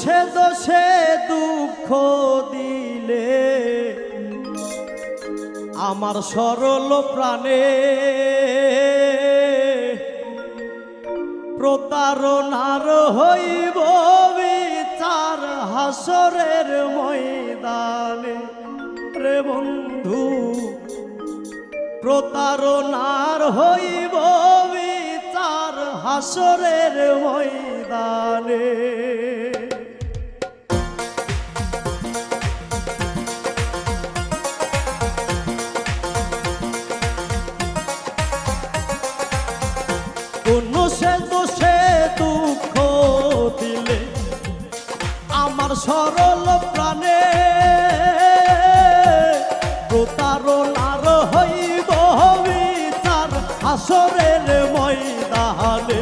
সে দোষে দুঃখ দিলে। আমার সরল প্রাণে প্রতারণার হইব বিচার হাসরের ময়দানে। রে বন্ধু, প্রতারণার হইব বিচার হাসরের ময়দানে। বসে দোষে দুঃখ দিলে। আমার সরল প্রাণে প্রতারণার হইব বিচার আসরের ময়দানে।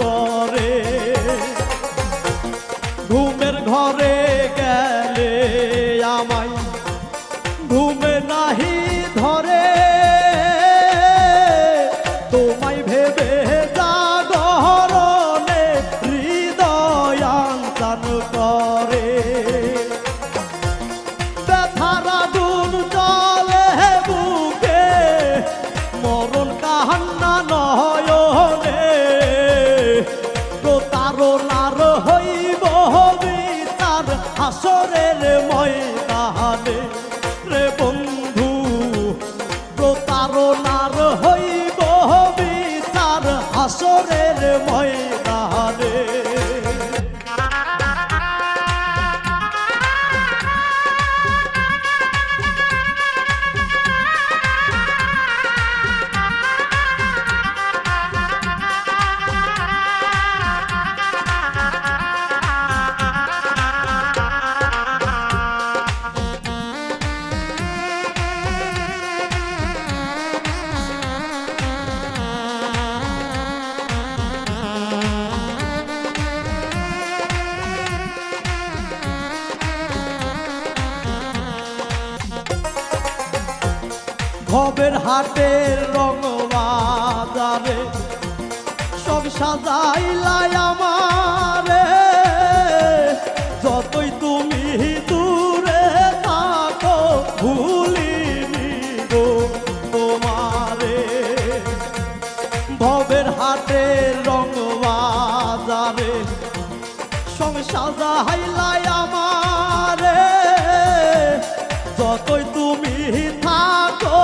করে প্রতারণার হইব বিচার আসরের ময়দানে। ভবের হাটের রং বাজারে, সব সাজাইলাই আমারে। যতই তুমি দূরে থাকো, ভুলিনি গো তোমারে। ভবের হাটের রং বাজারে, সব সাজাইলাই আমারে। যতই তুমি থাকো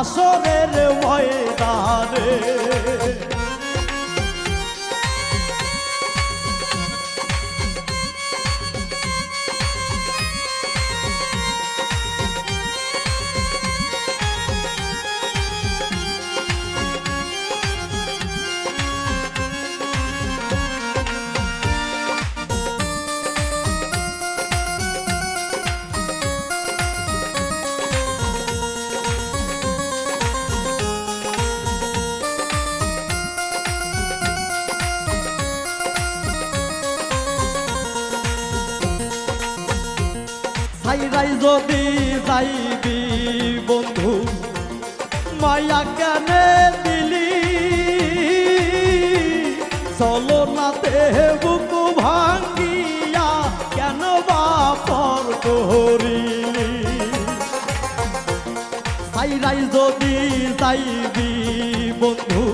হাসরের ময়দানে। যদি যাইবি বন্ধু, মায়া কেনে দিলি? চলো না বুক ভাঙ্গিয়া কেন বাপর করিলি? সাইরাই যদি যাইবি বন্ধু,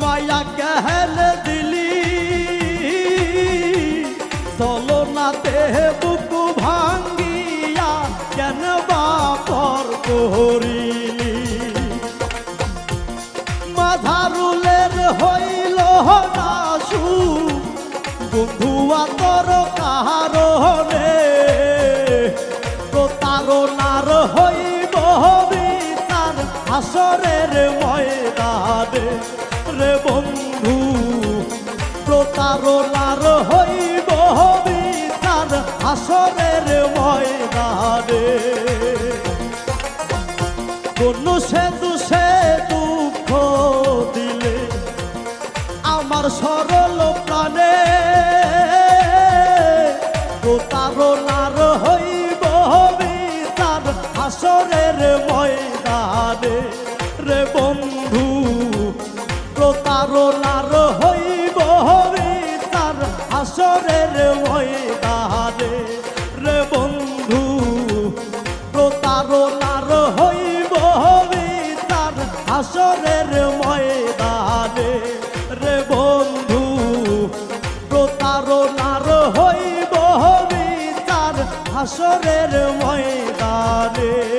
মায়া কেহেল দিলি? চলো না হাসরের ময়দানে। রে বন্ধু প্রতারণার হাসরের ময়দানে রে বন্ধু প্রতারণার হইব বিচার হাসরের ময়দানে। রে বন্ধু প্রতারণার হইব বিচার হাসরের ময়দানে।